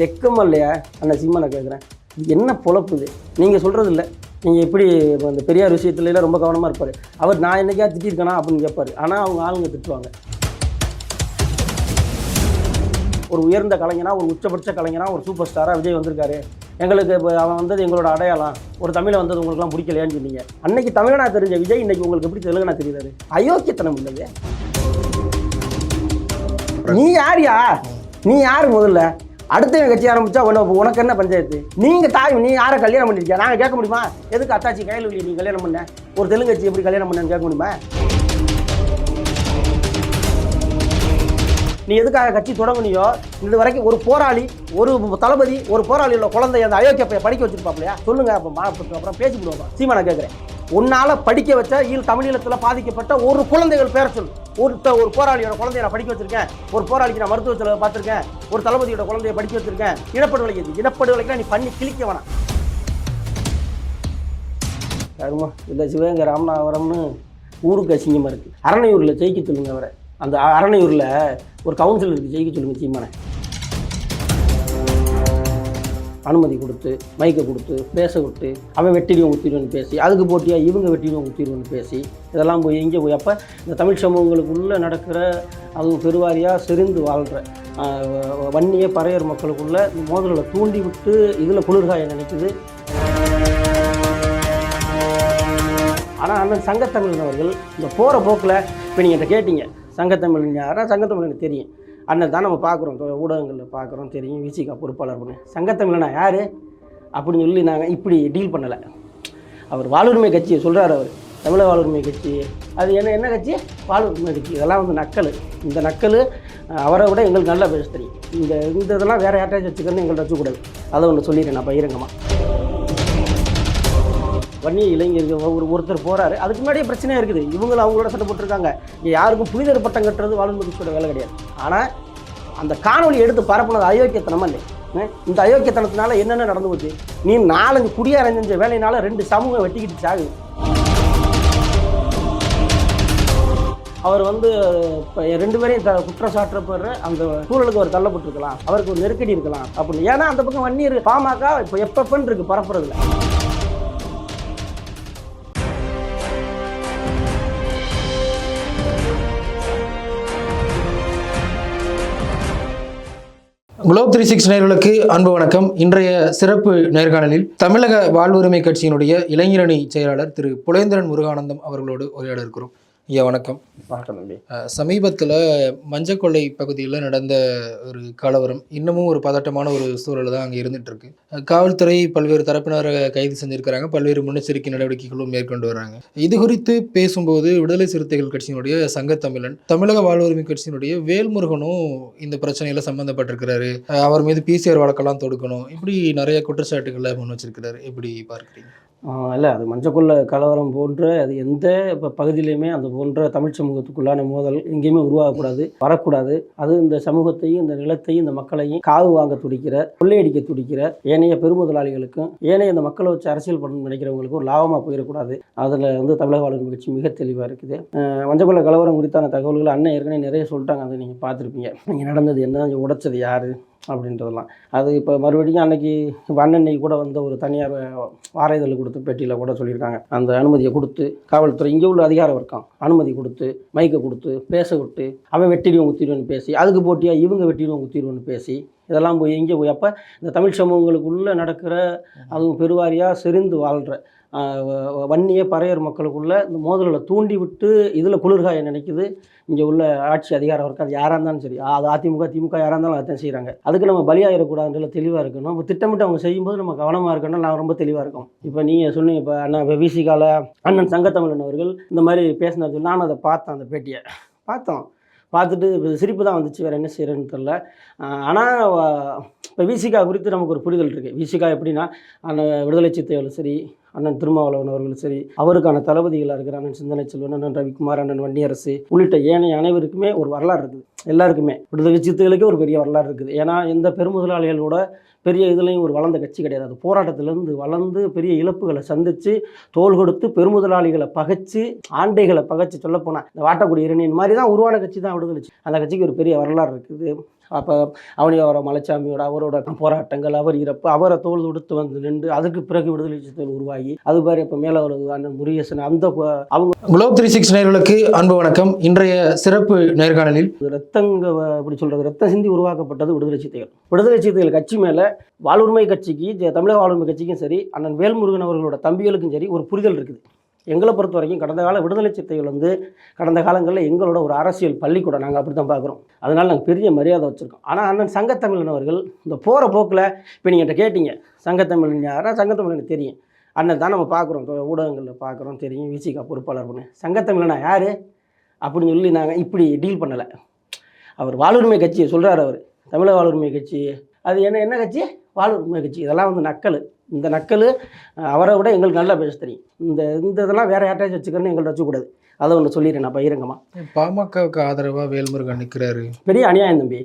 வெக்கம் இல்லையா? அண்ணன் சீமானை கேட்குறேன் இது என்ன பொழப்பு இது? நீங்கள் சொல்கிறது இல்லை நீங்கள் எப்படி அந்த பெரியார் விஷயத்துலலாம் ரொம்ப கவனமாக இருப்பார். அவர் நான் என்னைக்கா திட்டிருக்கேனா அப்படின்னு கேட்பாரு ஆனால் அவங்க ஆளுங்க திட்டுவாங்க. ஒரு உயர்ந்த கலைஞனா ஒரு உச்சபட்ச கலைஞனா ஒரு சூப்பர் ஸ்டாராக விஜய் வந்திருக்காரு. எங்களுக்கு இப்போ அவன் வந்தது எங்களோட அடையாளம். ஒரு தமிழை வந்தது உங்களுக்குலாம் பிடிக்கலையான்னு சொன்னீங்க. அன்னைக்கு தமிழனா தெரிஞ்ச விஜய் இன்னைக்கு உங்களுக்கு எப்படி தெலுங்கனா தெரியுறாரு? அயோக்கியத்தனம் இல்லையே நீ யார் யா நீ யார் முதல்ல? அடுத்தவன் கட்சி ஆரம்பிச்சா உனக்கு உனக்கு என்ன பஞ்சாயத்து? நீங்க தாய் நீ யாரை கல்யாணம் பண்ணிருக்கியா? நாங்க கேட்க முடியுமா? எதுக்கு அத்தாச்சி கையில் நீ கல்யாணம் பண்ண? ஒரு தெலுங்கு கட்சி எப்படி கல்யாணம் பண்ணு கேட்க முடியுமா? நீ எதுக்காக கட்சி தொடங்குனியோ இது வரைக்கும் ஒரு போராளி ஒரு தளபதி ஒரு போராளியோட குழந்தை அந்த அயோக்கிய பையன் படிக்க வச்சிருப்பாப்லையா சொல்லுங்க அப்போ அப்புறம் பேசி விடுவோம்? சீமா நான் கேட்குறேன் உன்னால படிக்க வச்ச ஈழ் தமிழீழத்தில் பாதிக்கப்பட்ட ஒரு குழந்தைகள் பேர சொல்லு. ஒரு ஒரு போராளியோட குழந்தைய நான் படிக்க வச்சிருக்கேன். ஒரு போராளிக்கு நான் மருத்துவ செலவு பார்த்துருக்கேன். ஒரு தளபதியோட குழந்தைய படிக்க வச்சிருக்கேன். இனப்படுகொலை எது? இனப்படுகொலைக்கு நீ பண்ணி கிழிக்க வேணாம். யாருமா இல்லை சிவகங்கை ராமநாதபுரம்னு ஊருக்கு அசிங்கமாக இருக்குது அரணையூரில் ஜெயிக்க சொல்லுங்க அவரை. அந்த அரணையூரில் ஒரு கவுன்சிலருக்கு ஜெயிக்க சொல்லுங்கள் சீமானை. அனுமதி கொடுத்து மைக்கை கொடுத்து பேச விட்டு அவன் வெட்டிடுவோம் குத்திடுவோன்னு பேசி அதுக்கு போட்டியாக இவங்க வெட்டிடுவோம் குத்திடுவோன்னு பேசி இதெல்லாம் போய் எங்கே போய்? அப்போ இந்த தமிழ் சமூகங்களுக்குள்ளே நடக்கிற அதுவும் பெருவாரியாக செறிந்து வாழ்கிற வன்னிய பறையர் மக்களுக்குள்ளே மோதலில் மோதல்களை தூண்டி விட்டு இதில் குளிர்காய நினைக்குது. ஆனால் அண்ணன் சங்கத்தமிழன் அவர்கள் இந்த போகிற போக்கில் இப்போ நீங்கள் என்கிட்ட கேட்டீங்க. சங்கத்தமிழன் யாரா சங்கத்தமிழன் எனக்கு தெரியும். அண்ணன் தான் நம்ம பார்க்குறோம். ஊடகங்களில் பார்க்குறோம் தெரியும். விசிகா பொறுப்பாளர் பண்ணு சங்கத்தமிழனா யார்? அப்படின்னு சொல்லி நாங்கள் இப்படி டீல் பண்ணலை. அவர் வாழ்வுரிமை கட்சியை சொல்கிறார் அவர். தமிழக வாழ்வுரிமை கட்சி. அது என்ன என்ன கட்சி? வாழ்வுரிமை கட்சி. இதெல்லாம் வந்து நக்கல். இந்த நக்கல் அவரை விட எங்களுக்கு நல்லா பேச தெரியும். இந்த இந்த இதெல்லாம் வேறு யார்ட்டாச்சும் வச்சுக்கணும்னு எங்கள்கிட்ட வச்சுக்கூடாது. அதை ஒன்று சொல்லிடுறேன். நான் பகிரங்கமாக வன்னிய இளைஞர்கள் ஒரு ஒருத்தர் போகிறாரு அதுக்கு முன்னாடியே பிரச்சனையாக இருக்குது. இவங்களும் அவங்களோட சண்டை போட்டிருக்காங்க. இங்கே யாருக்கும் புனிதர் பட்டம் கட்டுறது வாழ்முதிச்சோட வேலை கிடையாது. ஆனால் அந்த காணொலி எடுத்து பரப்புனது அயோக்கியத்தனமாக இல்லை. இந்த அயோக்கியத்தனத்தினால என்னென்ன நடந்து போச்சு? நீ நாலஞ்சு குடியாரஞ்சஞ்ச வேலையினால ரெண்டு சமூகம் வெட்டிக்கிட்டு சாகு அவர் வந்து இப்போ ரெண்டு பேரையும் த குற்றம் சாட்டுறப்படுற அந்த சூழலுக்கு அவர் தள்ளப்பட்டிருக்கலாம். அவருக்கு ஒரு நெருக்கடி இருக்கலாம் அப்படின்னு. ஏன்னா அந்த பக்கம் வன்னியர் பாமக இப்போ எப்பப்பன்னு இருக்கு பரப்புறதுல. குளோப் த்ரீ சிக்ஸ் நேர்களுக்கு அன்பு வணக்கம். இன்றைய சிறப்பு நேர்காணலில் தமிழக வாழ்வுரிமை கட்சியினுடைய இளைஞரணி செயலாளர் திரு புலேந்திரன் முருகானந்தம் அவர்களோடு உரையாட இருக்கிறோம். ஐயா வணக்கம். வணக்கம் தம்பி. சமீபத்துல மஞ்சக்கொள்ளை பகுதியில் நடந்த ஒரு கலவரம் இன்னமும் ஒரு பதட்டமான ஒரு சூழல் தான் அங்கே இருந்துட்டு இருக்கு அஹ், காவல்துறை பல்வேறு தரப்பினரை கைது செஞ்சிருக்கிறாங்க. பல்வேறு முன்னெச்சரிக்கை நடவடிக்கைகளும் மேற்கொண்டு வராங்க. இது குறித்து பேசும்போது விடுதலை சிறுத்தைகள் கட்சியினுடைய சங்கத்தமிழன் தமிழக வாழ்வுரிமை கட்சியினுடைய வேல்முருகனும் இந்த பிரச்சனையில சம்பந்தப்பட்டிருக்கிறாரு. அஹ், அவர் மீது பிசிஆர் வழக்கெல்லாம் தொடுக்கணும். இப்படி நிறைய குற்றச்சாட்டுகளை முன் வச்சிருக்கிறாரு. எப்படி பார்க்குறீங்க? இல்லை அது மஞ்சக்குள்ள கலவரம் போன்ற அது எந்த இப்போ பகுதியிலையுமே அந்த போன்ற தமிழ் சமூகத்துக்குள்ளான மோதல் எங்கேயுமே உருவாகக்கூடாது வரக்கூடாது. அது இந்த சமூகத்தையும் இந்த நிலத்தையும் இந்த மக்களையும் காவு வாங்க துடிக்கிற கொள்ளையடிக்க துடிக்கிற ஏனைய பெருமுதலாளிகளுக்கும் ஏனைய இந்த மக்களை வச்சு அரசியல் பண்ணணும்னு நினைக்கிறவங்களுக்கும் ஒரு லாபமாக போயிடக்கூடாது. அதில் வந்து தமிழக வாழ்வு நிகழ்ச்சி மிக தெளிவாக இருக்குது. மஞ்சக்குள்ள கலவரம் குறித்தான தகவல்கள் அண்ணன் ஏற்கனவே நிறைய சொல்லிட்டாங்க அதை நீங்கள் பார்த்துருப்பீங்க. நீங்கள் நடந்தது என்ன உடைச்சது யார்? அப்படின்றதெல்லாம். அது இப்போ மறுபடியும் அன்னைக்கு அண்ணன்னைக்கு கூட வந்த ஒரு தனியார் வார இதழ் கொடுத்து பேட்டியில் கூட சொல்லியிருக்காங்க. அந்த அனுமதியை கொடுத்து காவல்துறை இங்கே உள்ள அதிகார வர்க்கம் அனுமதி கொடுத்து மைக்கை கொடுத்து பேச விட்டு அவன் வெட்டிடுவோம் குத்திடுவோன்னு பேசி அதுக்கு போட்டியா இவங்க வெட்டிடுவோம் குத்திடுவோன்னு பேசி இதெல்லாம் போய் எங்கே போய் அப்போ இந்த தமிழ் சமூகங்களுக்குள்ளே நடக்கிற அதுவும் பெருவாரியாக செறிந்து வாழ்கிற வன்னிய பறையர் மக்களுக்குள்ள இந்த மோதல்களை தூண்டி விட்டு இதில் குளிர்காய நினைக்குது? இங்கே உள்ள ஆட்சி அதிகாரம் இருக்குது அது யாராக இருந்தாலும் சரி. அது அதிமுக திமுக யாராக இருந்தாலும் அதான் செய்கிறாங்க அதுக்கு நம்ம பலியாயிடக்கூடாதுல தெளிவாக இருக்கணும். நம்ம திட்டமிட்டு அவங்க செய்யும்போது நம்ம கவனமாக இருக்கணும் நான் ரொம்ப தெளிவாக இருக்கும். இப்போ நீங்கள் சொன்னீங்க இப்போ அண்ணன் இப்போ விசிகால அண்ணன் சங்கத்தமிழன் அவர்கள் இந்த மாதிரி பேசினார் சொல்லி நானும் அதை பார்த்தேன் அந்த பேட்டியை. பார்த்தோம். பார்த்துட்டு சிரிப்பு தான் வந்துச்சு. வேறு என்ன செய்கிறேன்னு தெரில ஆனால் இப்போ விசிகா குறித்து நமக்கு ஒரு புரிதல் இருக்குது விசிகா எப்படின்னா அந்த விடுதலை சித்தைகளும் சரி அண்ணன் திருமாவளவன் அவர்களும் சரி அவருக்கான தளபதிகளாக இருக்கிற அண்ணன் சிந்தனை செல்வன் அண்ணன் ரவிக்குமார் அண்ணன் வன்னியரசு உள்ளிட்ட ஏனைய அனைவருக்குமே ஒரு வரலாறு இருக்குது. எல்லாருக்குமே. விடுதலை சித்துகளுக்கே ஒரு பெரிய வரலாறு இருக்குது. ஏன்னா எந்த பெருமுதலாளிகளோட பெரிய இதுலேயும் ஒரு வளர்ந்த கட்சி கிடையாது. அது போராட்டத்திலேருந்து வளர்ந்து பெரிய இழப்புகளை சந்தித்து தோல் கொடுத்து பெருமுதலாளிகளை பகைச்சு ஆண்டைகளை பகைச்சு சொல்லப்போனால் இந்த வாட்டக்குடி இரணியின் மாதிரி தான் உருவான கட்சி தான் விடுதலை அந்த கட்சிக்கு ஒரு பெரிய வரலாறு இருக்குது. அப்போ அவனியாவர மலைச்சாமியோட அவரோட போராட்டங்கள் அவர் இறப்பு அவரை தோல் கொடுத்து வந்து நின்று அதுக்கு பிறகு விடுதலை சிறுத்தைகள் உருவாகி அது மாதிரி இப்போ மேலே ஒரு அண்ணன் முருகேசன். அந்த அவங்க குளோப் த்ரீ சிக்ஸ் நேர்களுக்கு அன்பு வணக்கம். இன்றைய சிறப்பு நேர்காணலில் ரத்தங்க இப்படி சொல்கிறது ரத்தம் சிந்தி உருவாக்கப்பட்டது விடுதலை சிறுத்தைகள். விடுதலை சிறுத்தைகள் கட்சி மேலே வாழ்வுரிமை கட்சிக்கு தமிழக வாழ்வுரிமை கட்சிக்கும் சரி அண்ணன் வேல்முருகன் அவர்களோட தம்பிகளுக்கும் சரி ஒரு புரிதல் இருக்குது. எங்களை பொறுத்த வரைக்கும் கடந்த கால விடுதலை சிறுத்தைகள் வந்து கடந்த காலங்களில் எங்களோட ஒரு அரசியல் பள்ளிக்கூடம் நாங்கள் அப்படி தான் பார்க்குறோம். அதனால் நாங்கள் பெரிய மரியாதை வச்சுருக்கோம். ஆனால் அண்ணன் சங்கத்தமிழன் அவர்கள் இந்த போகிற போக்கில் இப்போ நீங்கள் என்கிட்ட கேட்டீங்க. சங்கத்தமிழன் யாரா? சங்கத்தமிழன் தெரியும். அண்ணன் தான் நம்ம பார்க்குறோம். ஊடகங்களில் பார்க்குறோம் தெரியும். விசிகா பொறுப்பாளர் பண்ணு சங்கத்தமிழனா யார்? அப்படின்னு சொல்லி நாங்கள் இப்படி டீல் பண்ணலை. அவர் வாழ்வுரிமை கட்சியை சொல்கிறார் அவர். தமிழக வாழ்வுரிமை கட்சி. அது என்ன என்ன கட்சி? வாழ்வுரிமை கட்சி இதெல்லாம் வந்து நக்கல். இந்த நக்கல் அவரை விட எங்களுக்கு நல்லா பேச தெரியும். இந்த இந்த இதெல்லாம் வேறு யார்ட்டாச்சும் வச்சுக்கணும்னு எங்கள்கிட்ட வச்சுக்கூடாது அதை ஒன்று சொல்லிடுறேன் நான் பகிரங்கமாக பாமகவுக்கு ஆதரவா வேல்முருகன் நிற்கிறாரு பெரிய அநியாயம் தம்பி.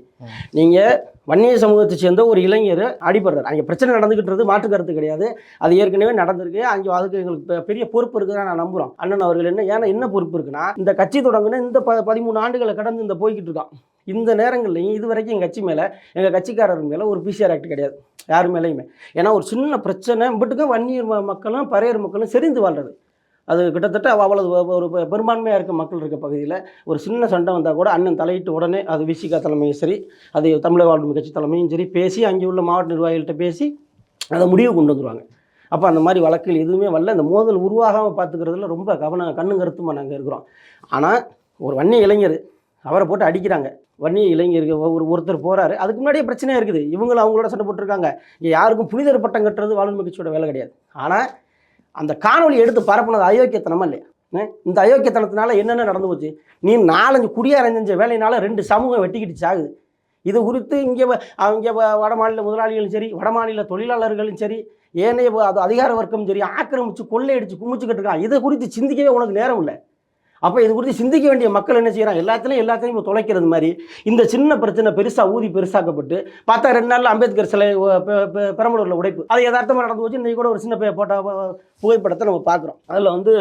நீங்கள் வன்னிய சமூகத்தை சேர்ந்த ஒரு இளைஞர் அடிபடுறார். அங்கே பிரச்சனை நடந்துக்கிட்டு மாற்று கருத்து கிடையாது. அது ஏற்கனவே நடந்திருக்கு. அங்கே அதுக்கு எங்களுக்கு பெரிய பொறுப்பு இருக்குதா நான் நம்புகிறோம் அண்ணன் அவர்கள் என்ன ஏன்னா என்ன பொறுப்பு இருக்குன்னா இந்த கட்சி தொடங்குன இந்த ப பதிமூணு ஆண்டுகளை கடந்து இந்த போய்கிட்டு இருக்கான். இந்த நேரங்கள்லையும் இது வரைக்கும் எங்கள் கட்சி மேலே எங்கள் கட்சிக்காரர் மேலே ஒரு பிசிஆர் ஆக்ட் கிடையாது. யார் மேலேயுமே. ஏன்னா ஒரு சின்ன பிரச்சனை மட்டுக்கும் வன்னியர் மக்களும் பறையர் மக்களும் செறிந்து வாழ்றது. அது கிட்டத்தட்ட அவ்வளவு ஒரு பெரும்பான்மையாக இருக்க மக்கள் இருக்க பகுதியில் ஒரு சின்ன சண்டை வந்தால் கூட அண்ணன் தலையிட்டு உடனே அது விசிகா தலைமையும் சரி அது தமிழக வாழ்வு கட்சி தலைமையும் சரி பேசி அங்கே உள்ள மாவட்ட நிர்வாகிகள்கிட்ட பேசி அதை முடிவு கொண்டு வந்துருவாங்க. அப்போ அந்த மாதிரி வழக்குகள் எதுவுமே வரல. இந்த மோதல் உருவாகாமல் பார்த்துக்கிறதுல ரொம்ப கவனம் கண்ணு கருத்துமாக நாங்கள் இருக்கிறோம். ஆனால் ஒரு வன்னிய இளைஞர் அவரை போட்டு அடிக்கிறாங்க. வன்னிய இளைஞர்கள் ஒரு ஒருத்தர் போகிறாரு அதுக்கு முன்னாடியே பிரச்சனையாக இருக்குது. இவங்களும் அவங்களோட சண்டை போட்டிருக்காங்க. இங்கே யாருக்கும் புனிதர் பட்டம் கட்டுறது வாழ்வு மகிழ்ச்சியோட வேலை கிடையாது. ஆனால் அந்த காணொலி எடுத்து பரப்புனது அயோக்கியத்தனமா இல்லையா? இந்த அயோக்கியத்தனத்தினால என்னென்ன நடந்து போச்சு? நீ நாலஞ்சு குடியாரஞ்சஞ்ச வேலையினால ரெண்டு சமூகம் வெட்டிக்கிட்டு சாகுது இது குறித்து இங்கே அவங்க வட மாநில முதலாளிகளும் சரி வட மாநில தொழிலாளர்களும் சரி ஏனைய அது அதிகார வர்க்கம் சரி ஆக்கிரமிச்சு கொள்ளையடிச்சு குமிச்சுக்கிட்டு இருக்கான் இதை குறித்து சிந்திக்கவே உனக்கு நேரம் இல்லை. அப்போ இது குறித்து சிந்திக்க வேண்டிய மக்கள் என்ன செய்கிறாங்க எல்லாத்துலேயும் எல்லாத்தையும் தொலைக்கிறது மாதிரி இந்த சின்ன பிரச்சனை பெருசாக ஊதி பெருசாக்கப்பட்டு பார்த்தா ரெண்டு நாளில் அம்பேத்கர் சிலை பெ- பெரம்பலூரில் உடைப்பு. அது யதார்த்தமாக நடந்து போச்சு. இன்றைக்கி கூட ஒரு சின்ன போட்டோ புகைப்படத்தை நம்ம பார்க்குறோம். அதில் வந்து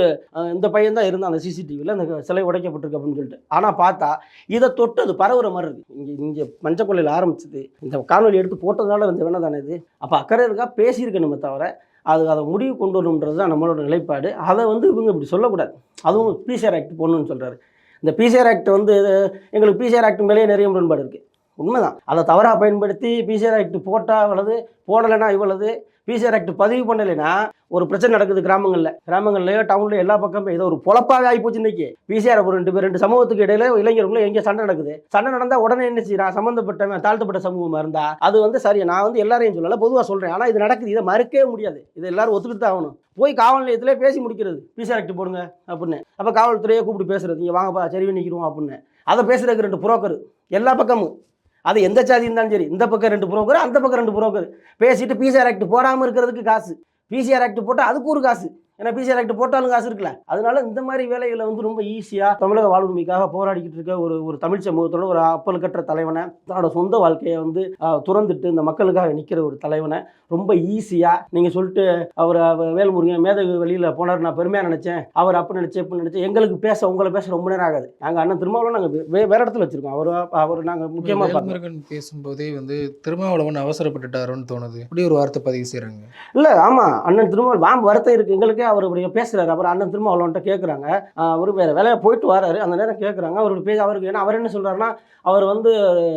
இந்த பையன் தான் இருந்தான் அந்த சிசிடிவியில் அந்த சிலை உடைக்கப்பட்டிருக்கு அப்படின்னு சொல்லிட்டு. ஆனால் பார்த்தா இதை தொட்டு அது பரவுற மாதிரி இருக்குது இங்கே இங்கே மஞ்சக்கொள்ளையில் ஆரம்பிச்சது. இந்த காணொலி எடுத்து போட்டதுனால வந்து வேணதானே இது? அப்போ அக்கறை இருக்கா? பேசியிருக்கணுமே தவிர அது அதை முடிவு கொண்டு வரணுன்றது தான் நம்மளோட நிலைப்பாடு. அதை வந்து இவங்க இப்படி சொல்லக்கூடாது. அதுவும் பிசிஆர் ஆக்ட் போடணும்னு சொல்கிறாரு இந்த பிசிஆர் ஆக்ட் வந்து எங்களுக்கு பிசிஆர் ஆக்ட் மேலேயே நிறைய முரண்பாடு இருக்குது உண்மைதான். அதை தவறாக பயன்படுத்தி பிசிஆர் ஆக்ட் போட்டால் இவ்வளவு போடலைன்னா இவ்வளவு பிசிஆர் ஆக்ட் பதிவு பண்ணலைன்னா ஒரு பிரச்சனை நடக்குது கிராமங்களில். கிராமங்கள்லையோ டவுன்லையோ எல்லா பக்கமும் ஏதோ ஒரு பொழப்பாக ஆகிப்போச்சு இன்னைக்கு. பிசிஆர் ஒரு ரெண்டு பேர் ரெண்டு சமூகத்துக்கு இடையில இளைஞர்களும் எங்கே சண்டை நடக்குது. சண்டை நடந்தால் உடனே என்ன செய்யறான் சம்மந்தப்பட்டவன் தாழ்த்தப்பட்ட சமூகமாக இருந்தா அது வந்து சரி நான் வந்து எல்லாரையும் சொல்லல பொதுவாக சொல்கிறேன் ஆனால் இது நடக்குது இதை மறுக்கவே முடியாது. இது எல்லாரும் ஒத்துக்கிட்டு தான் ஆகணும். போய் காவல் நிலையத்திலே பேசி முடிக்கிறது. பிசிஆர் ஆக்ட் போடுங்க அப்படின்னு. அப்போ காவல்துறையை கூப்பிட்டு பேசுறது. நீங்கள் வாங்கப்பா சரி நிற்கிறோம் அப்படின்னு. அதை பேசுறதுக்கு ரெண்டு புரோக்கர். எல்லா பக்கமும். அது எந்த சாதி இருந்தாலும் சரி இந்த பக்கம் ரெண்டு புரோக்கர் அந்த பக்கம் ரெண்டு புரோக்கர் பேசிட்டு பிசிஆர் ஆக்ட் போடாமல் இருக்கிறதுக்கு காசு. பிசிஆர் ஆக்ட் போட்டால் அதுக்கு ஒரு காசு. ஏன்னா பிசிஆர் ஆக்ட் போட்டாலும் காசு இருக்குல்ல. அதனால இந்த மாதிரி வேலைகளை வந்து ரொம்ப ஈஸியாக தமிழக வாழ்வுரிமைக்காக போராடிக்கிட்டு இருக்க ஒரு ஒரு தமிழ் சமூகத்தோட ஒரு அப்பல் கற்ற தலைவனை தன்னோட சொந்த வாழ்க்கையை வந்து துறந்துட்டு இந்த மக்களுக்காக நிற்கிற ஒரு தலைவனை ரொம்ப ஈஸியாக நீங்கள் சொல்லிட்டு அவர் வேல்முருகன் மேதகு வெளியில் போனார் நான் பெருமையாக நினச்சேன். அவர் அப்படி நினச்சேன் இப்படி நினச்சேன் எங்களுக்கு பேச உங்களை பேச ரொம்ப நேரம் ஆகாது. நாங்கள் அண்ணன் திருமாவளவன் நாங்கள் வே வேறு இடத்துல வச்சுருக்கோம். அவர் அவர் நாங்கள் முக்கியமாக வேல்முருகன் பேசும்போதே வந்து திருமாவளவன் அவசரப்பட்டுட்டாரோன்னு தோணுது. இப்படி ஒரு வார்த்தை பதிவு செய்றாங்க. இல்லை ஆமாம் அண்ணன் திருமாவளவன் வாம்பு வருத்தம் இருக்குது எங்களுக்கே அவர் இப்படி பேசுகிறாரு அப்புறம் அண்ணன் திருமாவளவன்ட்ட கேட்குறாங்க அவர் வேறு வேலையை போயிட்டு வராரு. அந்த நேரம் கேட்குறாங்க அவர் பேச அவருக்கு ஏன்னா அவர் என்ன சொல்கிறாருன்னா அவர் வந்து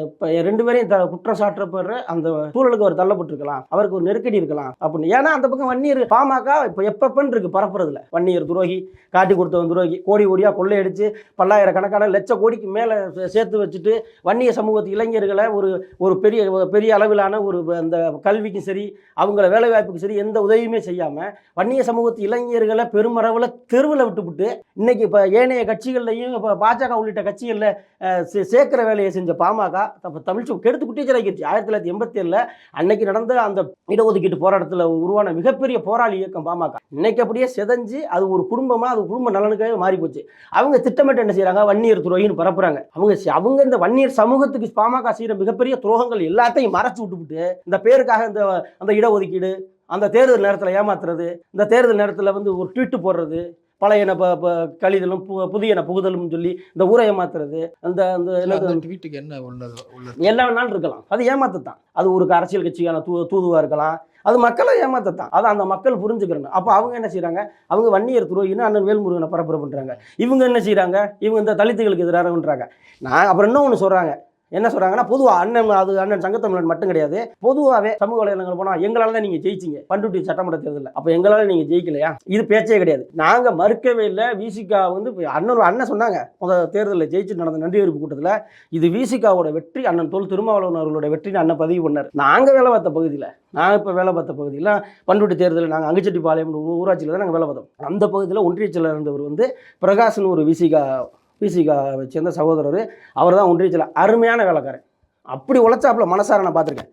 இப்போ ரெண்டு பேரையும் த குற்றம் சாட்டுறப்படுற அந்த சூழலுக்கு அவர் தள்ளப்பட்டிருக்கலாம். அவருக்கு ஒரு நெருக்கடி இருக்கலாம் அப்படின்னு. ஏன்னா அந்த பக்கம் வன்னியர் பாமக இப்போ எப்பப்பன்னு இருக்குது பரப்புறதுல. வன்னியர் துரோகி காட்டி கொடுத்தவன் துரோகி கோடி கோடியாக கொள்ளையடிச்சு பல்லாயிரக்கணக்கான லட்ச கோடிக்கு மேலே சேர்த்து வச்சுட்டு வன்னிய சமூகத்து இளைஞர்களை ஒரு ஒரு பெரிய பெரிய அளவிலான ஒரு அந்த கல்விக்கும் சரி அவங்கள வேலைவாய்ப்புக்கும் சரி எந்த உதவியுமே செய்யாமல் வன்னிய சமூகத்து இளைஞர்களை பெருமளவில் தெருவில் விட்டுவிட்டு இன்னைக்கு இப்போ ஏனைய கட்சிகள்லையும் இப்போ பாஜக உள்ளிட்ட கட்சிகளில் சே- சேர்க்கிற வேலையை செஞ்ச பாமக இப்போ தமிழ் கெடுத்துக்கிட்டே கெடுத்து ஆயிரத்தி தொள்ளாயிரத்தி எண்பத்தி ஏழில் அன்னைக்கு நடந்த அந்த இடஒதுக்கீட்டு போராட்டத்தில் உருவான மிகப்பெரிய போராளி இயக்கம் பாமக. இன்னைக்கு அப்படியே செதஞ்சு அது ஒரு குடும்பமாக அது குடும்ப நலனுக்காக மாறி போச்சு அவங்க திட்டமிட்டு என்ன செய்கிறாங்க வன்னியர் துரோகின்னு பரப்புறாங்க. அவங்க அவங்க இந்த வன்னியர் சமூகத்துக்கு பாமக செய்கிற மிகப்பெரிய துரோகங்கள் எல்லாத்தையும் மறைச்சு விட்டுவிட்டு இந்த பேருக்காக இந்த அந்த இடஒதுக்கீடு அந்த தேர்தல் நேரத்தில் ஏமாத்துறது இந்த தேர்தல் நேரத்தில் வந்து ஒரு ட்வீட்டு போடுறது பழையன ப ப கழிதலும் பு புதியன புகுதலும் சொல்லி இந்த ஊரை ஏமாத்துறது அந்த அந்த ட்வீட்டுக்கு என்ன உள்ளது? எல்லா வேணாலும் இருக்கலாம். அது ஏமாத்தத்தான். அது ஒரு அரசியல் கட்சிக்கான தூ தூதுவாக இருக்கலாம். அது மக்களை ஏமாத்தத்தான். அது அந்த மக்கள் புரிஞ்சுக்கிறணும் அப்போ அவங்க என்ன செய்கிறாங்க அவங்க வன்னியர் துரோகின்னு அண்ணன் வேல்முருகனை பரப்புரை பண்ணுறாங்க இவங்க என்ன செய்கிறாங்க இவங்க இந்த தலித்துகளுக்கு எதிராகன்றாங்க. நான் அப்புறம் இன்னும் ஒன்று சொல்கிறாங்க என்ன சொல்கிறாங்கன்னா பொதுவாக அண்ணன் அது அண்ணன் சங்கத்தமிழன் மட்டும் கிடையாது. பொதுவாகவே சமூக வலைதளங்கள் போனால் எங்களால் தான் நீங்கள் ஜெயிச்சிங்க. பண்ருட்டி சட்டமன்ற தேர்தலில். அப்போ எங்களால் நீங்கள் ஜெயிக்கலையா? இது பேச்சே கிடையாது. நாங்கள் மறுக்கவே இல்லை. விசிகா வந்து அண்ணன் அண்ணன் சொன்னாங்க. முதல் தேர்தலில் ஜெயிச்சு நடந்த நன்றி அறிவிப்பு கூட்டத்தில். இது விசிகாவோட வெற்றி அண்ணன் தொல் திருமாவளவன் அவர்களோட வெற்றின்னு அண்ணன் பதிவு பண்ணார். நாங்கள் வேலை பார்த்த பகுதியில் நான் இப்போ வேலை பார்த்த பகுதியில் பண்ருட்டி தேர்தலில் நாங்கள் அங்குச்செட்டிப்பாளையம் பாளையம் ஊராட்சியில் தான் நாங்கள் வேலை பார்த்தோம். அந்த பகுதியில் ஒன்றிய செயலர் இருந்தவர் வந்து பிரகாஷ்னு ஒரு விசிகா விசிகா சேர்ந்த சகோதரர் அவர் தான் ஒன்றியத்தில் அருமையான வேலைக்காரன் அப்படி உழைச்சாப்புல மனசார நான் பார்த்துருக்கேன்.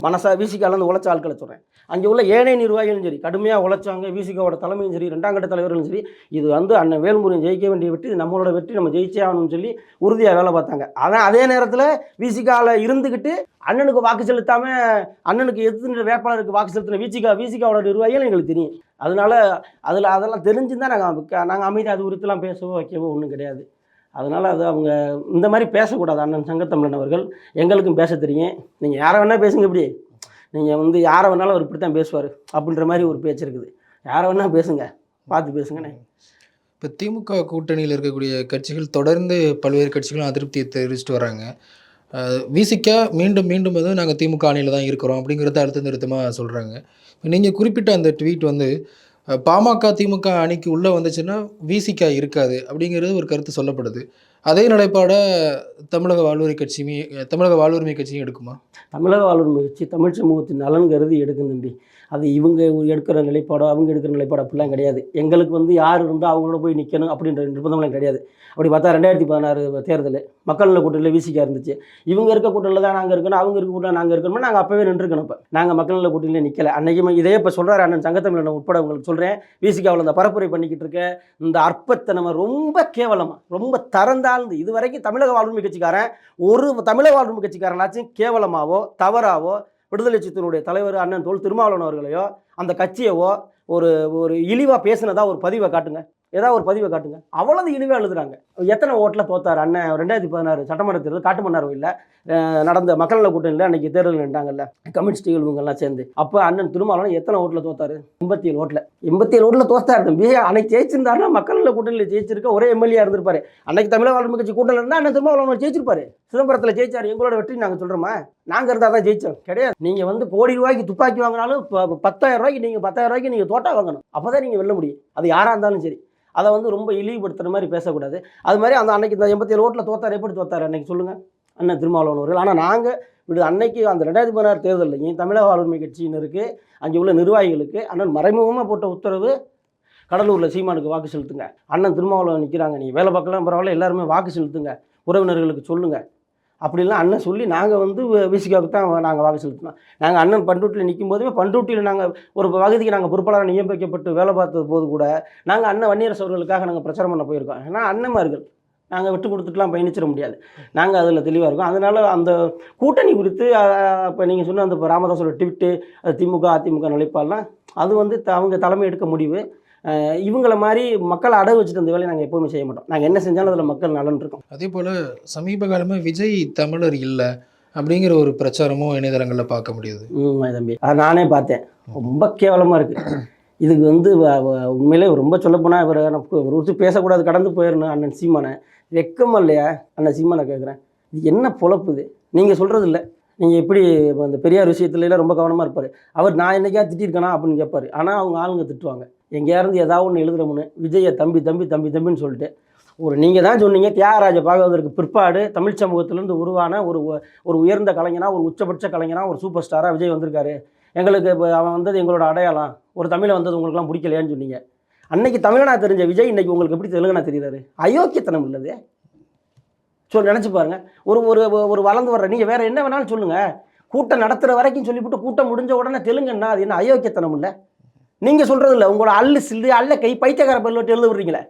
மனசா விசிகாலேருந்து உழைச்ச ஆட்களை சொல்கிறேன் அங்கே உள்ள ஏனைய நிர்வாகிகளும் சரி கடுமையாக உழைச்சாங்க விசிகாவோட தலைமையும் சரி ரெண்டாம் கட்ட தலைவர்களும் சரி இது வந்து அண்ணன் வேல்முருகன் ஜெயிக்க வேண்டிய வெற்றி நம்மளோட வெற்றி நம்ம ஜெயிச்சே ஆகணும்னு சொல்லி உறுதியாக வேலை பார்த்தாங்க. அதான் அதே நேரத்தில் விசிகாவில் இருந்துக்கிட்டு அண்ணனுக்கு வாக்கு செலுத்தாமல் அண்ணனுக்கு எதிர்த்து வேட்பாளருக்கு வாக்கு செலுத்தின விசிகா விசிகாவோட நிர்வாகிகள் எங்களுக்கு தெரியும். அதனால அதில் அதெல்லாம் தெரிஞ்சு தான் நாங்கள் நாங்கள் அமைதி அது குறித்துலாம் பேசவோ வைக்கவோ ஒன்றும் கிடையாது. அதனால் அது அவங்க இந்த மாதிரி பேசக்கூடாது. அண்ணன் சங்கத்தமிழன் அவர்கள் எங்களுக்கும் பேச தெரியும் நீங்கள் யாரை வேணால் பேசுங்க இப்படி. நீங்கள் வந்து யாரை வேணாலும் அவர் இப்படி தான் பேசுவார் அப்படின்ற மாதிரி ஒரு பேச்சு இருக்குது. யாரை வேணால் பேசுங்க. பார்த்து பேசுங்கண்ணே. இப்போ திமுக கூட்டணியில் இருக்கக்கூடிய கட்சிகள் தொடர்ந்து பல்வேறு கட்சிகளும் அதிருப்தியை தெரிவிச்சுட்டு வராங்க. விசிக்கா மீண்டும் மீண்டும் வந்து நாங்கள் திமுக அணியில் தான் இருக்கிறோம் அப்படிங்கிறத அழுத்த நிறுத்தமாக சொல்கிறாங்க நீங்கள் குறிப்பிட்ட அந்த ட்வீட் வந்து பாமக திமுக அணிக்கு உள்ளே வந்துச்சுன்னா விசிகா இருக்காது அப்படிங்கிறது ஒரு கருத்து சொல்லப்படுது. அதே நிலைப்பாடை தமிழக வாழ்வுரி கட்சியுமே தமிழக வாழ்வுரிமை கட்சியும் எடுக்குமா? தமிழக வாழ்வுரிமை கட்சி தமிழ் சமூகத்தின் நலன் கருதி எடுக்கும் தம்பி. அது இவங்க எடுக்கிற நிலைப்பாடோ அவங்க எடுக்கிற நிலைப்பாடோ அப்படிலாம் கிடையாது. எங்களுக்கு வந்து யார் இருந்தால் அவங்களோட போய் நிற்கணும் அப்படின்ற நிர்பந்தம்லாம் கிடையாது. அப்படி பார்த்தா ரெண்டாயிரத்தி பதினாறு தேர்தல் மக்கள் நல கூட்டத்தில் விசிக்கா இருந்துச்சு இவங்க இருக்க கூட்டத்தில் தான் நாங்கள் இருக்கணும் அவங்க இருக்க கூட்டம் நாங்கள் இருக்கணும்னா நாங்கள் அப்போவே நின்றுக்கணும் இப்போ. நாங்கள் மக்கள் நல கூட்டணியில் நிற்கல அன்னைக்குமே இதே இப்போ சொல்கிறார் அண்ணன் சங்கத்தமிழன் உட்பட உங்களுக்கு சொல்கிறேன் விசிகாவில் இந்த பரப்புரை பண்ணிக்கிட்டு இருக்க இந்த அற்பத்தனமை ரொம்ப கேவலமாக ரொம்ப தரந்தாழ்ந்து இது வரைக்கும் தமிழக வாழ்வுரிமை கட்சிக்காரன் ஒரு தமிழக வாழ்வுரிமை கட்சிக்காரனாச்சும் கேவலமாவோ தவறாவோ விடுதலை சித்தனுடைய தலைவர் அண்ணன் தோல் திருமாவளவன் அவர்களையோ அந்த கட்சியவோ ஒரு ஒரு இழிவாக பேசினதா ஒரு பதிவை காட்டுங்க. ஏதாவது ஒரு பதிவை காட்டுங்க. அவ்வளவு இழிவாக எழுதுறாங்க. எத்தனை ஓட்டில் தோத்தார் அண்ணன்? ரெண்டாயிரத்தி பதினாறு சட்டமன்ற தேர்தல் காட்டுமன்னார் இல்லை நடந்த மக்கள் நல கூட்டணியில் அன்றைக்கி தேர்தல் நின்றாங்கல்ல கம்யூனிஸ்டுகள் இவங்கெல்லாம் சேர்ந்து. அப்போ அண்ணன் திருமாவளவன் எத்தனை ஓட்டில் தோத்தார்? எண்பத்தி ஏழு ஓட்டில். எண்பத்தி ஏழு ஓட்டில் தோத்தார். தம்பி அன்னைக்கு ஜெயிச்சிருந்தாருன்னா மக்கள் நல கூட்டணியில் ஜெயிச்சிருக்க ஒரே எம்எல்ஏ இருந்திருப்பாரு. அன்னைக்கு தமிழக வாழ்வு கட்சி கூட்டணியில் இருந்தால் அண்ணன் திருமாவளவன் ஜெயிச்சிருப்பாரு. சிதம்பரத்தில் ஜெயிச்சார். எங்களோட வெற்றி நாங்கள் சொல்கிறோமா நாங்கள் இருந்தால் தான் ஜெயிச்சோம். கிடையாது. நீங்கள் வந்து கோடி ரூபாய்க்கு துப்பாக்கி வாங்கினாலும் ப- பத்தாயிரம் ரூபாய்க்கு நீங்கள் பத்தாயிரம் ரூபாய்க்கு நீங்கள் தோட்டா வாங்கணும். அப்போ தான் நீங்கள் வெல்ல முடியும். அது யாராக இருந்தாலும் சரி. அதை வந்து ரொம்ப இழிவுபடுத்துகிற மாதிரி பேசக்கூடாது. அது மாதிரி அந்த அன்னைக்கு இந்த எண்பத்தி ஏழு ஓட்டில் தோத்தார். எப்படி தோத்தார் அன்னைக்கு சொல்லுங்கள் அண்ணன் திருமாவளவன் அவர்கள் ஆனால் நாங்கள் இப்படி அன்னைக்கு அந்த ரெண்டாயிரத்தி பதினாறு தேர்தலையும் தமிழக ஆளுமை கட்சியினருக்கு அங்கே உள்ள நிர்வாகிகளுக்கு அண்ணன் மறைமுகமாக போட்ட உத்தரவு கடலூரில் சீமானுக்கு வாக்கு செலுத்துங்க. அண்ணன் திருமாவளவன் நிற்கிறாங்க நீ வேலை பார்க்கலாம் பரவாயில்ல. எல்லாருமே வாக்கு செலுத்துங்க. உறவினர்களுக்கு சொல்லுங்கள் அப்படிலாம் அண்ணன் சொல்லி நாங்கள் வந்து விசிகாவுக்கு தான் நாங்கள் வாக்கு செலுத்தினோம். நாங்கள் அண்ணன் பண்ருட்டியில் நிற்கும் போதுமே பண்ருட்டியில் நாங்கள் ஒரு பகுதிக்கு நாங்கள் பொறுப்பாளராக நியமிக்கப்பட்டு வேலை பார்த்தது போது கூட நாங்கள் அண்ணன் வன்னியரசு அவர்களுக்காக நாங்கள் பிரச்சாரம் பண்ண போயிருக்கோம். ஏன்னா அண்ணன்மார்கள் நாங்கள் விட்டு கொடுத்துட்டுலாம் பயணிச்சிட முடியாது. நாங்கள் அதில் தெளிவாக இருக்கோம். அதனால் அந்த கூட்டணி குறித்து இப்போ நீங்கள் சொன்ன அந்த இப்ப ராமதாஸோட ட்விட்டு அது திமுக அதிமுக நிலைப்பாடெலாம் அது வந்து த- அவங்க தலைமை எடுக்க முடிவு. இவங்கள மாதிரி மக்களை அடகு வச்சுட்டு அந்த வேலையை நாங்கள் எப்போவுமே செய்ய மாட்டோம். நாங்கள் என்ன செஞ்சாலும் அதில் மக்கள் நலன் இருக்கும் அதே போல் சமீப காலமாக விஜய் தமிழர் இல்லை அப்படிங்கிற ஒரு பிரச்சாரமும் இணையதளங்களில் பார்க்க முடியுது. ம் தம்பி. அதை நானே பார்த்தேன். ரொம்ப கேவலமாக இருக்குது இதுக்கு வந்து உண்மையிலே ரொம்ப சொல்லப்போனால் இவர் ஒரு ஒருத்தர் பேசக்கூடாது கடந்து போயிடணும் அண்ணன் சீமானை. வெக்கமா இல்லையா? அண்ணன் சீமானை கேட்குறேன் இது என்ன பொழப்பு இது? நீங்கள் சொல்கிறது இல்லை. நீங்கள் எப்படி இந்த பெரியார் விஷயத்துலலாம் ரொம்ப கவனமாக இருப்பார். அவர் நான் என்னைக்கா திட்டிருக்கேனா அப்படின்னு கேட்பாரு ஆனால் அவங்க ஆளுங்க திட்டுவாங்க. எங்கேயா இருந்து ஏதாவது ஒன்று எழுதுறோம்னு. விஜயை தம்பி தம்பி தம்பி தம்பின்னு சொல்லிட்டு. ஒரு நீங்கள் தான் சொன்னீங்க தியாகராஜ பாகவதற்கு பிற்பாடு தமிழ் சமூகத்திலேருந்து உருவான ஒரு ஒரு உயர்ந்த கலைஞனாக ஒரு உச்சபட்ச கலைஞனாக ஒரு சூப்பர் ஸ்டாராக விஜய் வந்திருக்காரு. எங்களுக்கு இப்போ அவன் வந்தது எங்களோட அடையாளம். ஒரு தமிழை வந்தது உங்களுக்குலாம் பிடிக்கலையான்னு சொன்னீங்க. அன்னைக்கு தமிழனா தெரிஞ்ச விஜய் இன்னைக்கு உங்களுக்கு எப்படி தெலுங்கனா தெரியுறாரு? அயோக்கியத்தனம் உள்ளது சொல் நினச்சி பாருங்கள் ஒரு ஒரு ஒரு வளர்ந்து வர்ற நீங்கள் வேறு என்ன வேணாலும் சொல்லுங்கள் கூட்டம் நடத்துகிற வரைக்கும் சொல்லிவிட்டு கூட்டம் முடிஞ்ச உடனே தெலுங்குன்னா அது என்ன அயோக்கியத்தனம் இல்லை? நீங்கள் சொல்கிறது இல்லை உங்களோட அல்லு சில்லு அல்ல கை பைத்தியக்கார பல்லு எழுத விடுறீங்களே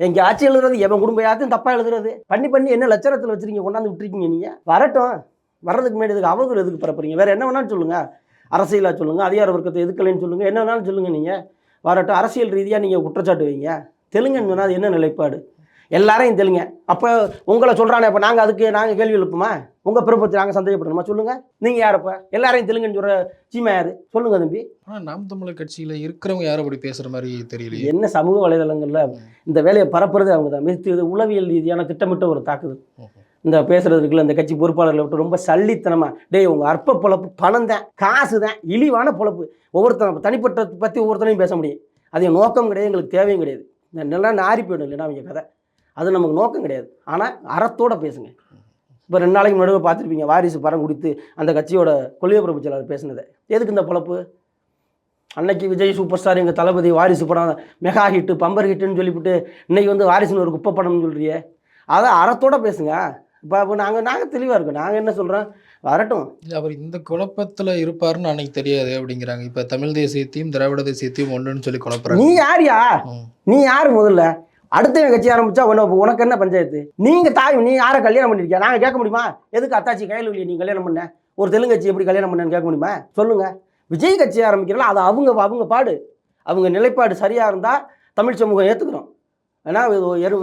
எங்கள் ஆட்சி எழுதுறது எவன் குடும்ப யாத்தையும் தப்பாக எழுதுறது? பண்ணி பண்ணி என்ன லட்சணத்தில் வச்சுருக்கீங்க கொண்டாந்து விட்டுருக்கீங்க நீங்கள் வரட்டும். வர்றதுக்கு முன்னாடி இதுக்கு அவதூறு எதுக்கு பரப்புறீங்க? வேறு என்ன வேணாலும் சொல்லுங்கள் அரசியலாக சொல்லுங்கள் அதிகார வர்க்கத்தை எதுக்கலைன்னு சொல்லுங்கள் என்ன வேணாலும் சொல்லுங்கள் நீங்கள் வரட்டும். அரசியல் ரீதியாக நீங்கள் குற்றச்சாட்டு வைங்க. தெலுங்குன்னு சொன்னால் அது என்ன நிலைப்பாடு? எல்லாரையும் தெலுங்க அப்போ உங்களை சொல்கிறானே அப்போ நாங்கள் அதுக்கு நாங்கள் கேள்வி எழுப்புமா? உங்கள் பிறப்பத்தை நாங்கள் சந்தேகப்படணுமா? சொல்லுங்கள் நீங்கள் யாரப்ப எல்லாரையும் தெலுங்குன்னு சொல்கிற சீமா யார்? சொல்லுங்கள் தம்பி. ஆனால் நாம் தமிழர் கட்சியில் இருக்கிறவங்க யாரும் அப்படி பேசுகிற மாதிரி தெரியலையே. என்ன சமூக வலைதளங்களில் இந்த வேலையை பரப்புறது அவங்க தான். இது உளவியல் ரீதியான திட்டமிட்ட ஒரு தாக்குதல். இந்த பேசுறது இருக்குல்ல இந்த கட்சி பொறுப்பாளர்களை விட்டு ரொம்ப சல்லித்தனமா டேய் உங்க அற்ப பொழப்பு பணம் தான் காசு தான் இழிவான பொழப்பு. ஒவ்வொருத்தரும் தனிப்பட்ட பற்றி ஒவ்வொருத்தனையும் பேச முடியும். அது நோக்கம் கிடையாது எங்களுக்கு தேவையும் கிடையாது. நல்லா நாரி போயிடும் இல்லைன்னா அவங்க கதை. அது நமக்கு நோக்கம் கிடையாது. ஆனால் அறத்தோட பேசுங்க. இப்போ ரெண்டு நாளைக்கு முன்னாடி பார்த்துருப்பீங்க வாரிசு படம் கொடுத்து அந்த கட்சியோட கொள்கை பிரபு செயலாளர் பேசினதை. எதுக்கு இந்த பொழப்பு? அன்னைக்கு விஜய் சூப்பர் ஸ்டார் எங்கள் தளபதி வாரிசு படம் மெகா ஹிட்டு பம்பர் ஹிட்டுன்னு சொல்லிவிட்டு இன்னைக்கு வந்து வாரிசுன்னு ஒரு குப்பை படம்னு சொல்றியே. அதை அறத்தோட பேசுங்க. இப்போ இப்போ நாங்கள் நாங்கள் தெளிவாக இருக்கோம். நாங்கள் என்ன சொல்கிறோம் வரட்டும். இல்ல, அவர் இந்த குழப்பத்துல இருப்பாருன்னு அன்னைக்கு தெரியாது அப்படிங்கிறாங்க. இப்ப தமிழ் தேசியத்தையும் திராவிட தேசியத்தையும் ஒன்றுன்னு சொல்லி நீ குழப்பறாங்க யார்யா ம். நீ யார் முதல்ல? அடுத்தவன் கட்சி ஆரம்பிச்சா உனக்கு உனக்கு என்ன பஞ்சாயத்து? நீங்க தாய் நீ யாரை கல்யாணம் பண்ணிருக்கியா? நாங்க கேட்க முடியுமா? எதுக்கு அத்தாச்சி கையில் இல்லையே நீ கல்யாணம் பண்ண? ஒரு தெலுங்கு கட்சி எப்படி கல்யாணம் பண்ணேன்னு கேட்க முடியுமா? சொல்லுங்க. விஜய் கட்சி ஆரம்பிக்கிறல அது அவங்க அவங்க பாடு. அவங்க நிலைப்பாடு சரியா இருந்தா தமிழ் சமூகம் ஏத்துக்கிறோம். ஏன்னா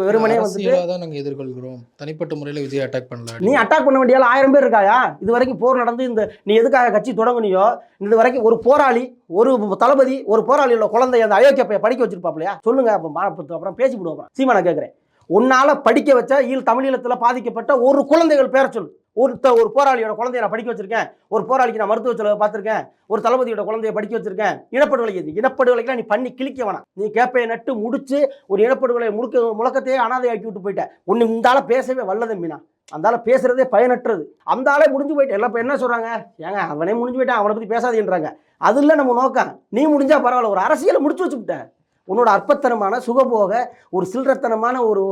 வெறுமனே வந்துட்டு அரசியலா தான் நாங்க எதிர்கொள்கிறோம். தனிப்பட்ட முறையில விஜய் அட்டாக் பண்ணல நீ அட்டாக் பண்ண வேண்டிய ஆயிரம் பேர் இருக்காயா? இது வரைக்கும் போர் நடந்து இந்த நீ எதுக்காக கட்சி தொடங்குனியோ இது வரைக்கும் ஒரு போராளி ஒரு தளபதி ஒரு போராளியோட குழந்தை அந்த அயோக்கிய பையன் படிக்க வச்சிருப்பாப்லையா? சொல்லுங்க அப்போ அப்புறம் பேசி விடுவோம் சீமா நான் கேட்குறேன் உன்னால படிக்க வச்ச ஈழ் தமிழீழத்தில் பாதிக்கப்பட்ட ஒரு குழந்தைகள் பேர சொல் ஒருத்த ஒரு போராளியோட குழந்தைய நான் படிக்க வச்சிருக்கேன். ஒரு போராளிக்கு நான் மருத்துவ செலவை பார்த்துருக்கேன். ஒரு தளபதியோட குழந்தைய படிக்க வச்சிருக்கேன். இனப்படுகொலை எது? இனப்படுகொலைக்கெல்லாம் நீ பண்ணி கிழிக்க வேணாம். நீ கேப்பையை நட்டு முடிச்சு ஒரு இனப்படுகொலை முழுக்க முழக்கத்தையே அனாதையாக்கி விட்டு போயிட்டேன் ஒன்று இந்த பேசவே வல்லது மீனா அந்தால பேசுறதே பயனற்றது. அந்த ஆளே முடிஞ்சு போயிட்டு எல்லாம் இப்போ என்ன சொல்கிறாங்க ஏங்க அவனே முடிஞ்சு போயிட்டான். அவனை பற்றி பேசாதேன்றாங்க அது இல்லை நம்ம நோக்கம். நீ முடிஞ்சா பரவாயில்ல ஒரு அரசியலை முடிச்சு வச்சுக்கிட்டேன் உன்னோட அற்பத்தனமான சுகபோக ஒரு சில்லறத்தனமான ஒரு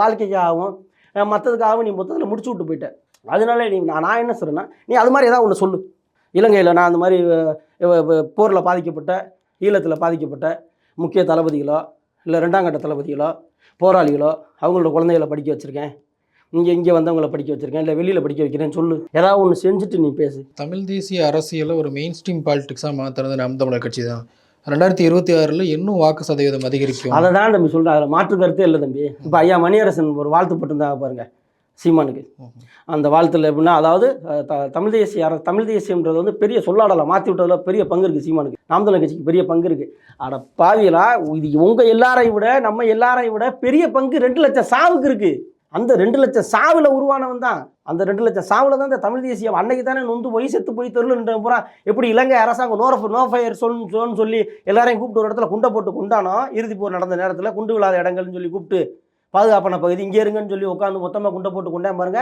வாழ்க்கைக்காகவும் மற்றதுக்காகவும் நீ மொத்தத்தில் முடிச்சு விட்டு போயிட்ட. அதனால நீ நான் நான் என்ன சொல்றேன்னா நீ அது மாதிரி ஏதாவது ஒன்று சொல்லு. இலங்கையில் நான் அந்த மாதிரி போரில் பாதிக்கப்பட்ட ஈழத்தில் பாதிக்கப்பட்ட முக்கிய தளபதிகளோ இல்லை ரெண்டாம் கட்ட தளபதிகளோ போராளிகளோ அவங்களோட குழந்தைகளை படிக்க வச்சுருக்கேன். இங்கே இங்கே வந்தவங்களை படிக்க வச்சுருக்கேன். இல்லை வெளியில் படிக்க வைக்கிறேன்னு சொல்லு. ஏதாவது ஒன்று செஞ்சுட்டு நீ பேசு. தமிழ் தேசிய அரசியலை ஒரு மெயின் ஸ்ட்ரீம் பாலிடிக்ஸாக மாற்றுறது நம் தமிழர் கட்சி தான். ரெண்டாயிரத்தி இருபத்தி ஆறில் இன்னும் வாக்கு சதவீதம் அதிகரிக்கும். அதை தான் தம்பி சொல்கிறேன் அதில் மாற்று கருத்தே இல்லை தம்பி. இப்போ ஐயா மணியரசன் ஒரு வாழ்த்து போட்டிருந்தாங்க பாருங்க சீமானுக்கு. அந்த வாழ்த்துல எப்படின்னா அதாவது த- தமிழ் தேசிய அர தமிழ் தேசியம்ன்றது வந்து பெரிய சொல்லாடலை மாற்றி விட்டதில் பெரிய பங்கு இருக்குது சீமானுக்கு. நாம் தமிழர் கட்சிக்கு பெரிய பங்கு இருக்குது அட பாவியலா இது உங்கள் எல்லாரையும் விட நம்ம எல்லாரையும் விட பெரிய பங்கு ரெண்டு லட்சம் சாவுக்கு இருக்குது அந்த ரெண்டு லட்சம் சாவில் உருவானவன் தான். அந்த ரெண்டு லட்சம். சாவில் தான் இந்த தமிழ் தேசியம் அன்னைக்கு தானே நொந்து போய் செத்து போய் தெருளுன்ற பூரா எப்படி இலங்கை அரசாங்கம் நோ நோ ஃபயர் சொல் சொன்னு சொல்லி எல்லாரையும் கூப்பிட்டு ஒரு இடத்துல குண்டை போட்டு குண்டானோ? இறுதி போர் நடந்த நேரத்தில் குண்டு விழாத இடங்கள்னு சொல்லி கூப்பிட்டு பாதுகாப்பான பகுதி இங்கே இருங்கன்னு சொல்லி உட்காந்து மொத்தமாக குண்டை போட்டு கொண்டே பாருங்க.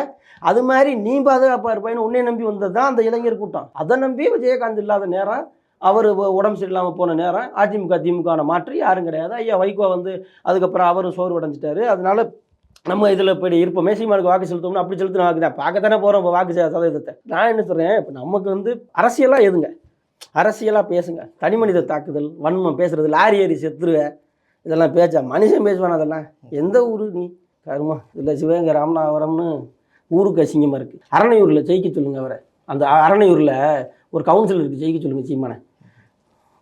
அது மாதிரி நீ பாதுகாப்பாக இருப்பாயின்னு உன்னை நம்பி வந்தது தான் அந்த இளைஞர் கூட்டம். அதை நம்பி விஜயகாந்த் இல்லாத நேரம் அவர் உடம்பு சரியில்லாமல் போன நேரம் அதிமுக திமுகவை மாற்றி யாரும் கிடையாது. ஐயா வைகோ வந்து அதுக்கப்புறம் அவரும் சோர்வடைஞ்சிட்டாரு. உடஞ்சிட்டாரு அதனால நம்ம இதில் இப்படி இருப்போம். சீமானுக்கு வாக்கு செலுத்தோம்னா அப்படி செலுத்தின வாக்கு பார்க்கத்தானே போகிறோம் இப்போ வாக்கு சதவீதத்தை. நான் என்ன சொல்கிறேன் இப்போ நமக்கு வந்து அரசியலாக எதுங்க? அரசியலாக பேசுங்க. தனி மனித தாக்குதல் வன்மம் பேசுறது லாரி ஏறி செத்துருவ இதெல்லாம் பேச்சா? மனுஷன் பேசுவான் அதெல்லாம்? எந்த ஊரு நீ? கருமா இதில் சிவகங்கை ராமநாதபுரம்னு ஊருக்கு அசிங்கமாக இருக்குது அரணையூரில் ஜெயிக்க சொல்லுங்கள் அவரை. அந்த அரணையூரில் ஒரு கவுன்சிலருக்கு ஜெயிக்க சொல்லுங்கள் சீமானை.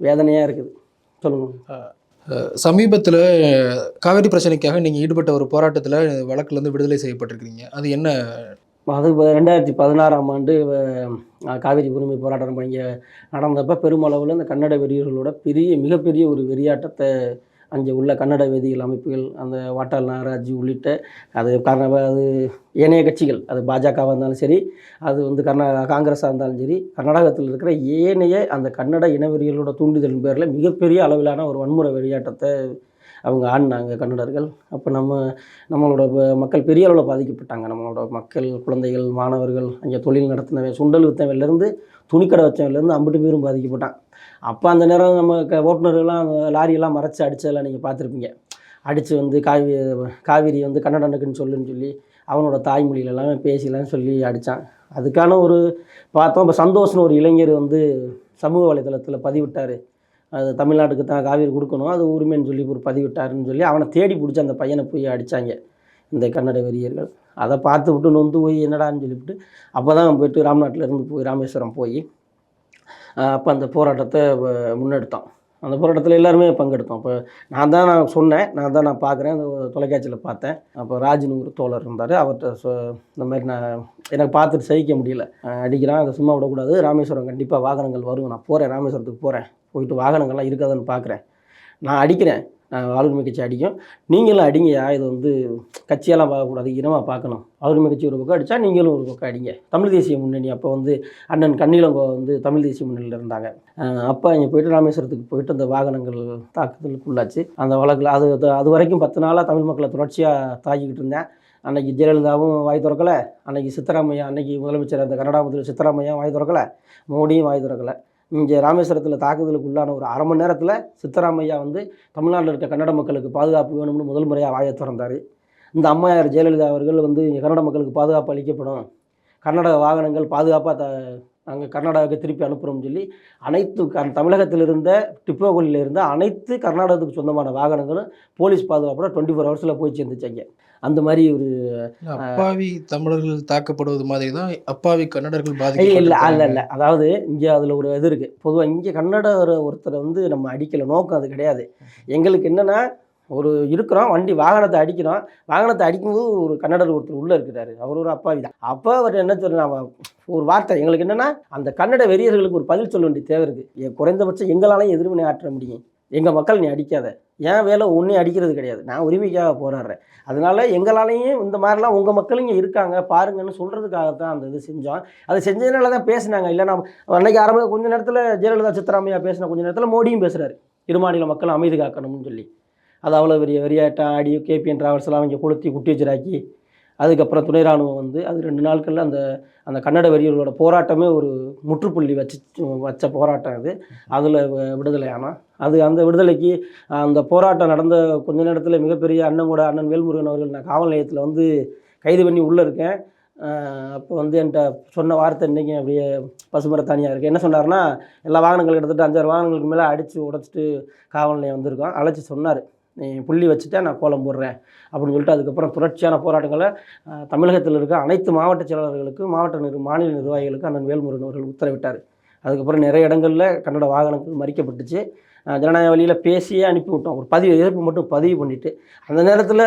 வேதனையாக இருக்குது. சொல்லுங்கள் சமீபத்தில் காவேரி பிரச்சனைக்காக நீங்கள் ஈடுபட்ட ஒரு போராட்டத்தில் வழக்குலேருந்து விடுதலை செய்யப்பட்டிருக்கிறீங்க. அது என்ன? அது ரெண்டாயிரத்தி பதினாறாம் ஆண்டு காவிரி உரிமை போராட்டம் இங்கே நடந்தப்போ பெருமளவில் இந்த கன்னட வெறியர்களோட பெரிய மிகப்பெரிய ஒரு வெறியாட்டத்தை அங்கே உள்ள கன்னட வேதியியல் அமைப்புகள் அந்த வாட்டாள் நாகராஜ் உள்ளிட்ட அது காரணம் அது ஏனைய கட்சிகள் அது பாஜகவாக இருந்தாலும் சரி அது வந்து கர்நா காங்கிரஸாக இருந்தாலும் சரி கர்நாடகத்தில் இருக்கிற ஏனைய அந்த கன்னட இனவெறிகளோட தூண்டுதலின் பேரில் மிகப்பெரிய அளவிலான ஒரு வன்முறை வெளியாட்டத்தை அவங்க ஆடினாங்க கன்னடர்கள். அப்போ நம்ம நம்மளோட மக்கள் பெரிய அளவில் பாதிக்கப்பட்டாங்க. நம்மளோட மக்கள் குழந்தைகள் மாணவர்கள் அங்கே தொழில் நடத்தினவன் சுண்டல் வித்தவையிலேருந்து துணிக்கடை வச்சவன்லேருந்து அம்பிட்டு பேரும் பாதிக்கப்பட்டான். அப்போ அந்த நேரம் நம்ம க ஓட்டுநர்கள்லாம் லாரியெல்லாம் மறைச்சி அடித்ததெல்லாம் நீங்கள் பார்த்துருப்பீங்க. அடித்து வந்து காவி காவிரி வந்து கன்னடனுக்குன்னு சொல்லுன்னு சொல்லி அவனோட தாய்மொழியிலலாம் பேசிலாம் சொல்லி அடித்தான் அதுக்கான ஒரு பார்த்தோம் இப்போ சந்தோஷ்னு ஒரு இளைஞர் வந்து சமூக வலைதளத்தில் பதிவிட்டார். அது தமிழ்நாட்டுக்கு தான் காவிரி கொடுக்கணும் அது உரிமைன்னு சொல்லி ஒரு பதிவிட்டாருன்னு சொல்லி அவனை தேடி பிடிச்சி அந்த பையனை போய் அடித்தாங்க இந்த கன்னட வெறியர்கள் அதை பார்த்து விட்டு நொந்து போய் என்னடான்னு சொல்லிவிட்டு அப்போ தான் போயிட்டு ராம்நாட்டிலேருந்து போய் ராமேஸ்வரம் போய் அப்போ அந்த போராட்டத்தை வ- முன்னெடுத்தோம். அந்த போராட்டத்தில் எல்லாருமே பங்கெடுத்தோம். அப்போ நான் தான் நான் சொன்னேன். நான் தான் நான் பார்க்குறேன் அந்த தொலைக்காட்சியில் பார்த்தேன். அப்போ ராஜின்னு ஒரு தோழர் இருந்தார். அவர்கிட்ட சொ இந்த மாதிரி நான் எனக்கு பார்த்துட்டு சகிக்க முடியல. அடிக்கிறான். அதை சும்மா விடக்கூடாது. ராமேஸ்வரம் கண்டிப்பாக வாகனங்கள் வரும். நான் போகிறேன் ராமேஸ்வரத்துக்கு போகிறேன் போயிட்டு வாகனங்கள்லாம் இருக்காதுன்னு பார்க்குறேன் நான் அடிக்கிறேன். ஆளுமை கட்சி அடிக்கும். நீங்களும் அடிங்கயா இது வந்து கட்சியெல்லாம் பார்க்கக்கூடாது. இனமாக பார்க்கணும். ஆளுமை கட்சி ஒரு பக்கம் அடித்தா நீங்களும் ஒரு பக்கம் அடிங்க. தமிழ் தேசிய முன்னணி அப்போ வந்து அண்ணன் கண்ணிலங்கோ வந்து தமிழ் தேசிய முன்னணியில் இருந்தாங்க. அப்போ இங்கே போயிட்டு ராமேஸ்வரத்துக்கு போயிட்டு அந்த வாகனங்கள் தாக்குதலுக்குள்ளாச்சு. அந்த வழக்கில் அது அது- அது வரைக்கும் பத்து நாளாக தமிழ் மக்களை தொடர்ச்சியாக தாக்கிக்கிட்டு இருந்தேன். அன்னைக்கு ஜெயலலிதாவும் வாய் திறக்கலை. அன்னைக்கு சித்தராமையா அன்னைக்கு முதலமைச்சர் அந்த கனடா முதல்வர் சித்தராமையா வாய் திறக்கலை. மோடியும் வாய் திறக்கலை. இங்கே ராமேஸ்வரத்தில் தாக்குதலுக்கு உள்ளான ஒரு அரை மணி நேரத்தில் சித்தராமையா வந்து தமிழ்நாட்டில் இருக்க கன்னட மக்களுக்கு பாதுகாப்பு வேணும்னு முதல் முறையாக வாயை திறந்தார். இந்த அம்மையார் ஜெயலலிதா அவர்கள் வந்து கன்னட மக்களுக்கு பாதுகாப்பு அளிக்கப்படும். கர்நாடக வாகனங்கள் பாதுகாப்பாக த நாங்கள் கர்நாடகாவுக்கு திருப்பி அனுப்புகிறோம்னு சொல்லி அனைத்து க தமிழகத்தில் இருந்த டிப்போகளில் இருந்த அனைத்து கர்நாடகத்துக்கு சொந்தமான வாகனங்களும் போலீஸ் பாதுகாப்போட டுவெண்ட்டி ஃபோர் ஹவர்ஸில் போய் சேர்ந்துச்சாங்க அந்த மாதிரி ஒரு அப்பாவி தமிழர்கள் தாக்கப்படுவது மாதிரி தான் அப்பாவி கன்னடர்கள் இல்லை இல்லை அல்ல. இல்லை அதாவது இங்கே அதில் ஒரு இது இருக்குது பொதுவாக இங்கே கன்னட ஒருத்தரை வந்து நம்ம அடிக்கல. நோக்கம் அது கிடையாது. எங்களுக்கு என்னென்னா ஒரு இருக்கிறோம் வண்டி வாகனத்தை அடிக்கிறோம் வாகனத்தை அடிக்கும்போது ஒரு கன்னடர் ஒருத்தர் உள்ளே இருக்கிறாரு. அவர் ஒரு அப்பாவி தான். அப்போ அவர் என்ன சொல்ல ஒரு வார்த்தை. எங்களுக்கு என்னென்னா அந்த கன்னட வெறியர்களுக்கு ஒரு பதில் சொல்ல வேண்டிய தேவை இருக்குது குறைந்தபட்சம் எங்களாலையும் எதிர்வினை ஆற்ற முடியும். எங்கள் மக்கள் நீ அடிக்காத. என் வேலை ஒன்றே அடிக்கிறது கிடையாது. நான் உரிமைக்காக போராடுறேன். அதனால எங்களாலையும் இந்த மாதிரிலாம் உங்கள் மக்கள் இங்கே இருக்காங்க பாருங்கன்னு சொல்கிறதுக்காக தான் அந்த இது செஞ்சோம். அது செஞ்சதுனால தான் பேசினாங்க. இல்லை நான் அன்னைக்கு ஆரம்ப கொஞ்சம் நேரத்தில் ஜெயலலிதா சித்தராமையா பேசின கொஞ்சம் நேரத்தில் மோடியும் பேசுகிறாரு இருமாநில மக்கள் அமைதி காக்கணும்னு சொல்லி. அது அவ்வளோ பெரிய வெறியாட்டம் ஆடி கேபிஎன் டிராவல்ஸ்லாம் அவங்க கொளுத்தி குட்டி வச்சிராக்கி அதுக்கப்புறம் துணை ராணுவம் வந்து அது ரெண்டு நாட்களில் அந்த அந்த கன்னட வெறியர்களோட போராட்டமே ஒரு முற்றுப்புள்ளி வச்சு வச்ச போராட்டம் அது. அதில் விடுதலை. ஆனால் அது அந்த விடுதலைக்கு அந்த போராட்டம் நடந்த கொஞ்ச நேரத்தில் மிகப்பெரிய அண்ணன் கூட அண்ணன் வேல்முருகன் அவர்கள் நான் காவல் நிலையத்தில் வந்து கைது பண்ணி உள்ளே இருக்கேன். அப்போ வந்து என்கிட்ட சொன்ன வார்த்தை இன்றைக்கி அப்படியே பசுமரத்தானியாக இருக்குது என்ன சொன்னார்னா எல்லா வாகனங்கள் கிட்டத்தட்ட அஞ்சாறு வாகனங்களுக்கு மேலே அடித்து உடச்சிட்டு காவல் நிலையம் வந்திருக்கோம் அழைச்சி சொன்னார். நீ புள்ளி வச்சுட்டா நான் கோலம் போடுறேன் அப்படின்னு சொல்லிட்டு அதுக்கப்புறம் புரட்சியான போராட்டங்களை தமிழகத்தில் இருக்க அனைத்து மாவட்ட செயலாளர்களுக்கும் மாவட்ட நிர் மாநில நிர்வாகிகளுக்கு அண்ணன் வேல்முருகன் அவர்கள் உத்தரவிட்டார். அதுக்கப்புறம் நிறைய இடங்களில் கன்னட வாகனங்கள் மறிக்கப்பட்டுச்சு. ஜனநாயக வழியில் பேசியே அனுப்பிவிட்டோம் ஒரு பதிவு எதிர்ப்பு மட்டும் பதிவு பண்ணிவிட்டு அந்த நேரத்தில்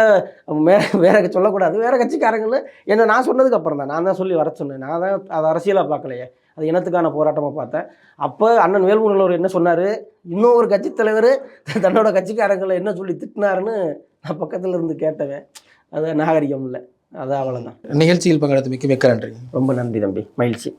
வே வேற சொல்லக்கூடாது. வேறு கட்சிக்காரங்களும் என்ன நான் சொன்னதுக்கு அப்புறம் தான் நான் தான் சொல்லி வர சொன்னேன். நான் தான் அதை அரசியலாக பார்க்கலையே. அது இனத்துக்கான போராட்டமாக பார்த்தேன். அப்போ அண்ணன் வேல்முருகன் அவர் என்ன சொன்னார்? இன்னும் ஒரு கட்சி தலைவர் தன்னோட கட்சிக்காரங்களை என்ன சொல்லி திட்டினாருன்னு நான் பக்கத்தில் இருந்து கேட்டவன். அது நாகரிகம் இல்லை. அது அவ்வளோதான் நிகழ்ச்சியில் பங்கெடுத்து மிக்க மிக்க நன்றி. ரொம்ப நன்றி தம்பி. மகிழ்ச்சி.